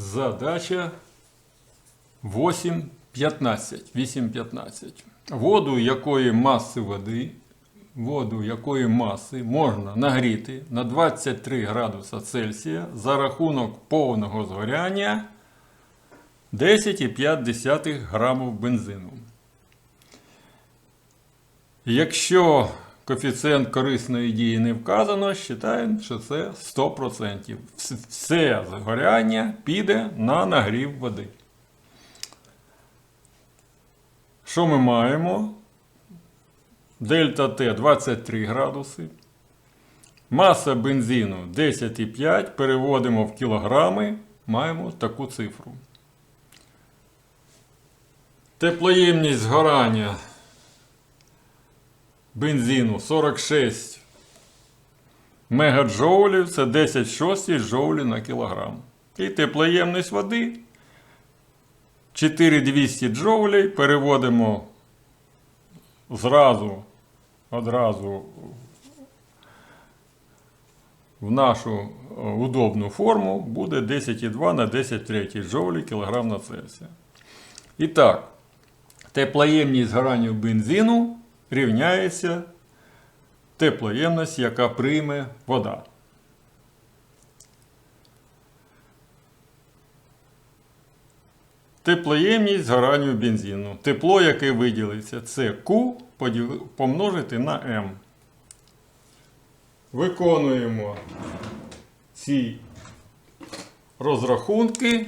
Задача 8.15. 8.15. Воду якої маси води, воду якої маси можна нагріти на 23 градуса Цельсія за рахунок повного згоряння 10,5 грамів бензину. Якщо коефіцієнт корисної дії не вказано, вважаємо, що це 100%. Все згоряння піде на нагрів води. Що ми маємо? Дельта Т 23 градуси. Маса бензину 10,5. Переводимо в кілограми. Маємо таку цифру. Теплоємність згорання бензину 46 мегаджоулів, це 10 шостих джоулів на кілограм. І теплоємність води 4200 джоулей переводимо зразу, одразу в нашу е, удобну форму буде 10,2 на 10 третій джоулі кілограм на Цельсія. І так, теплоємність згорання бензину рівняється теплоємність, яка прийме вода. Теплоємність згоранню бензину. Тепло, яке виділиться, це Q помножити на M. Виконуємо ці розрахунки.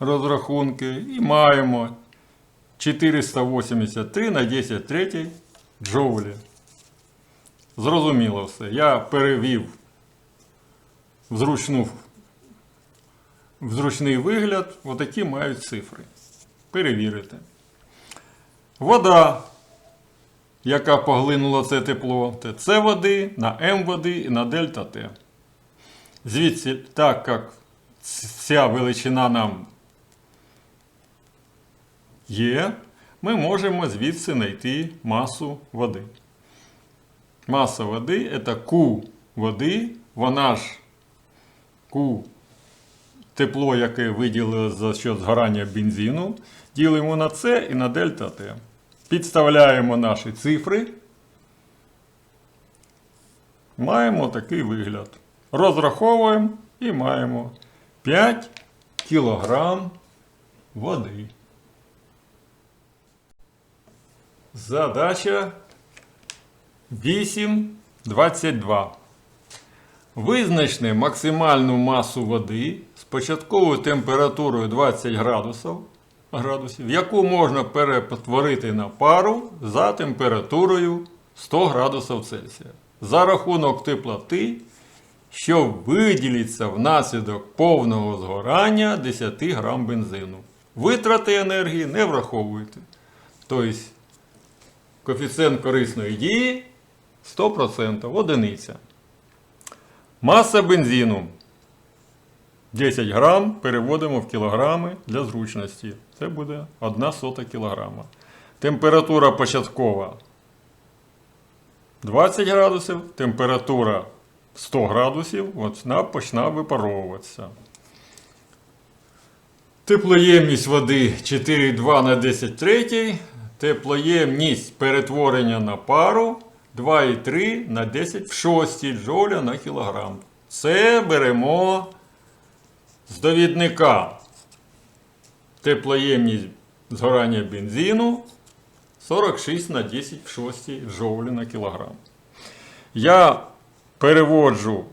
Розрахунки і маємо 483 на 10 третій джоулі. Зрозуміло все. Я перевів в, зручний вигляд. Отакі мають цифри. Перевірити. Вода, яка поглинула це тепло, С води, на М води і на дельта Т. Звідси, так як ця величина нам є, ми можемо звідси знайти масу води. Маса води це Q води, вона ж Q тепло, яке виділили за счет згорання бензину, ділимо на С і на дельта Т. Підставляємо наші цифри. Маємо такий вигляд. Розраховуємо і маємо 5 кілограм води. Задача 8.22. Визначте максимальну масу води з початковою температурою 20 градусів, градусів, яку можна перетворити на пару за температурою 100 градусів Цельсія. За рахунок теплоти, що виділиться внаслідок повного згорання 10 грам бензину. Витрати енергії не враховуйте. Тобто коефіцієнт корисної дії 100% одиниця. Маса бензину 10 грам переводимо в кілограми для зручності. Це буде 1 сота кілограма. Температура початкова 20 градусів, температура 100 градусів, вона почне випаровуватися. Теплоємність води 4,2 на 10 третій. Теплоємність перетворення на пару 2,3 на 10 в 6 джоуля на кілограм. Це беремо з довідника. Теплоємність згорання бензину 46 на 10 в 6 джоулі на кілограм. Я переводжу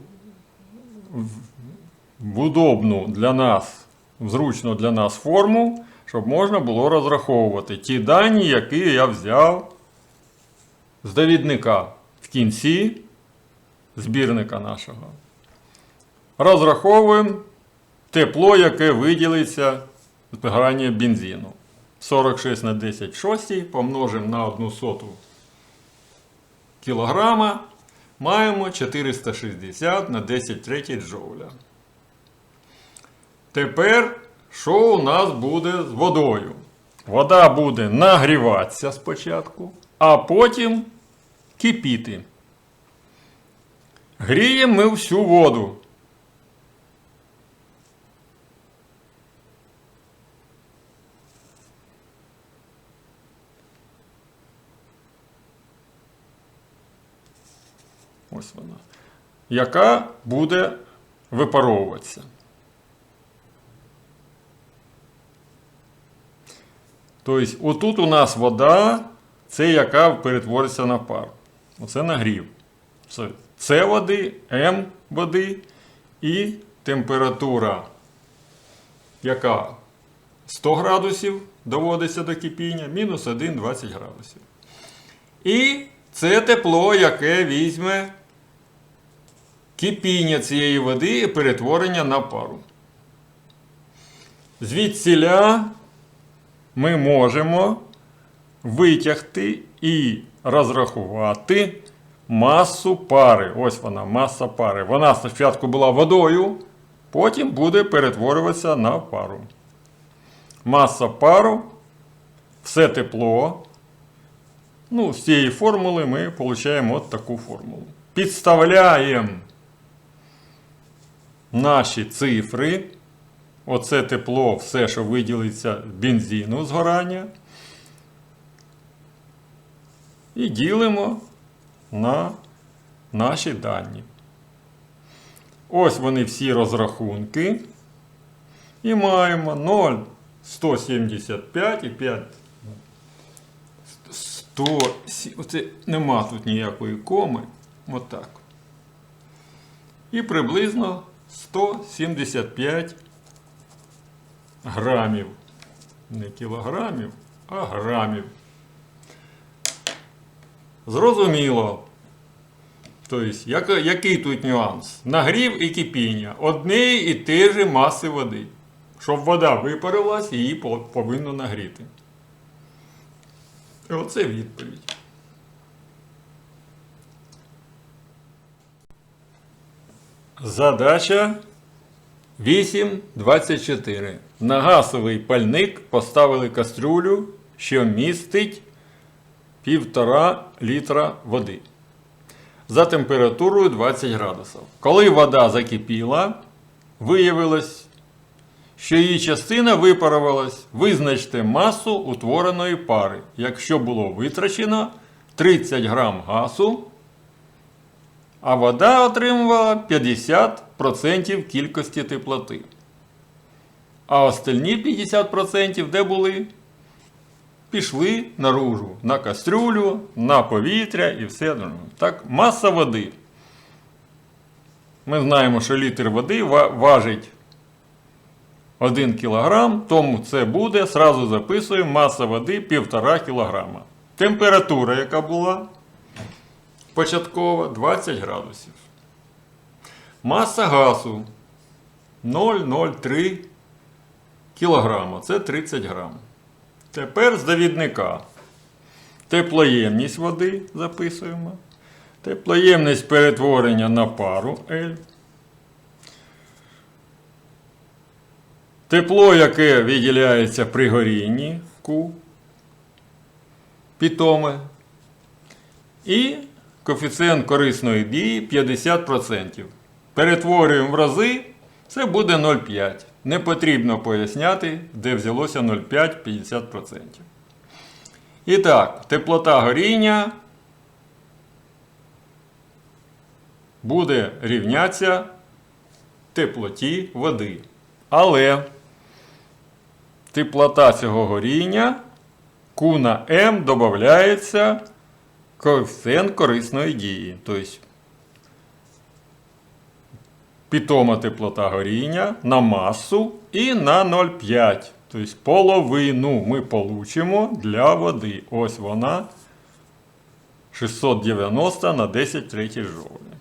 в- удобну для нас, в зручну для нас форму, щоб можна було розраховувати ті дані, які я взяв з довідника в кінці збірника нашого. Розраховуємо тепло, яке виділиться з згорання бензину. 46 на 10 в 6 помножимо на 1 соту кілограма. Маємо 460 на 10 третій джоуля. Тепер що у нас буде з водою? Вода буде нагріватися спочатку, а потім кипіти. Гріємо ми всю воду. Ось вона, яка буде випаровуватися. Тобто, отут у нас вода, це яка перетвориться на пар. Оце нагрів. С води, М води і температура, яка 100 градусів доводиться до кипіння, мінус 1 20 градусів. І це тепло, яке візьме кипіння цієї води і перетворення на пару. Звідсіля ми можемо витягти і розрахувати масу пари. Ось вона, маса пари. Вона спочатку була водою, потім буде перетворюватися на пару. Маса пару, все тепло. Ну, з цієї формули ми отримуємо от таку формулу. Підставляємо наші цифри. Оце тепло, все, що виділиться бензину згорання. І ділимо на наші дані. Ось вони всі розрахунки. І маємо 0,175 і 5. 100, оце нема тут ніякої коми. Отак. І приблизно 175 грамів. Не кілограмів, а грамів. Зрозуміло. Тобто, як, який тут нюанс? Нагрів і кипіння. Одне і те ж маси води. Щоб вода випарилась, її повинно нагріти. І оце відповідь. Задача 8.24. На газовий пальник поставили кастрюлю, що містить 1,5 літра води. За температурою 20 градусів. Коли вода закипіла, виявилось, що її частина випарувалась. Визначте масу утвореної пари, якщо було витрачено 30 грам газу, а вода отримувала 50% кількості теплоти. А остальні 50% де були? Пішли наружу на кастрюлю, на повітря і все. Так, маса води. Ми знаємо, що літр води важить 1 кг, тому це буде, сразу записуємо, маса води 1,5 кг. Температура, яка була початкова 20 градусів. Маса газу 0,03 кг. Це 30 грам. Тепер з довідника. Теплоємність води записуємо. Теплоємність перетворення на пару L. Тепло, яке виділяється при горінні Q. Питоме. І коефіцієнт корисної дії 50%. Перетворюємо в рази, це буде 0,5. Не потрібно поясняти, де взялося 0,5 50%. І так, теплота горіння буде рівнятися теплоті води. Але теплота цього горіння Q на M додається коефіцієнт корисної дії. Тобто питома теплота горіння на масу і на 0,5. Тобто половину ми получимо для води. Ось вона 690 на 10 третій жовтня.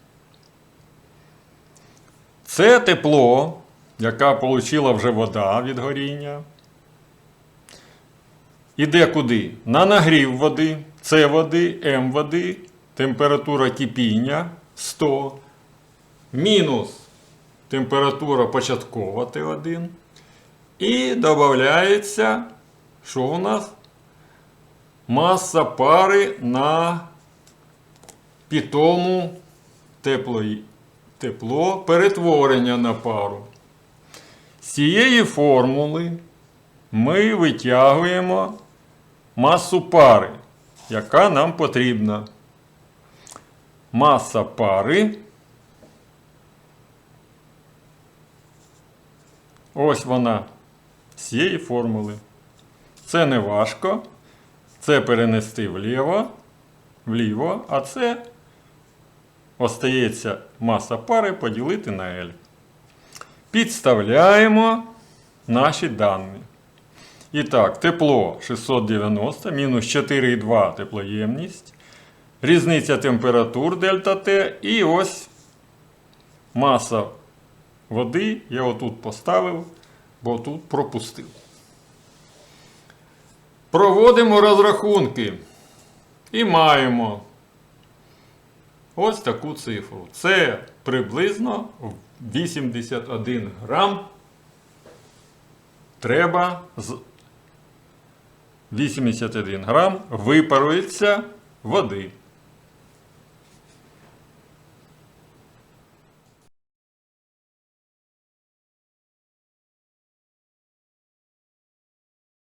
Це тепло, яка отримала вже вода від горіння. Іде куди? На нагрів води, С води, М води, температура кипіння 100, мінус температура початкова Т1. І додається, що у нас? Маса пари на питому тепло, тепло перетворення на пару. З цієї формули ми витягуємо масу пари, яка нам потрібна. маса пари. Ось вона з цієї формули. Це не важко. Це перенести вліво, вліво, а це остається маса пари поділити на L. Підставляємо наші дані. І так, тепло 690, мінус 4,2 теплоємність. Різниця температур дельта Т. І ось маса води. Я отут поставив, бо тут пропустив. Проводимо розрахунки. І маємо ось таку цифру. Це приблизно 81 грам. Треба з 81 грам випарується води.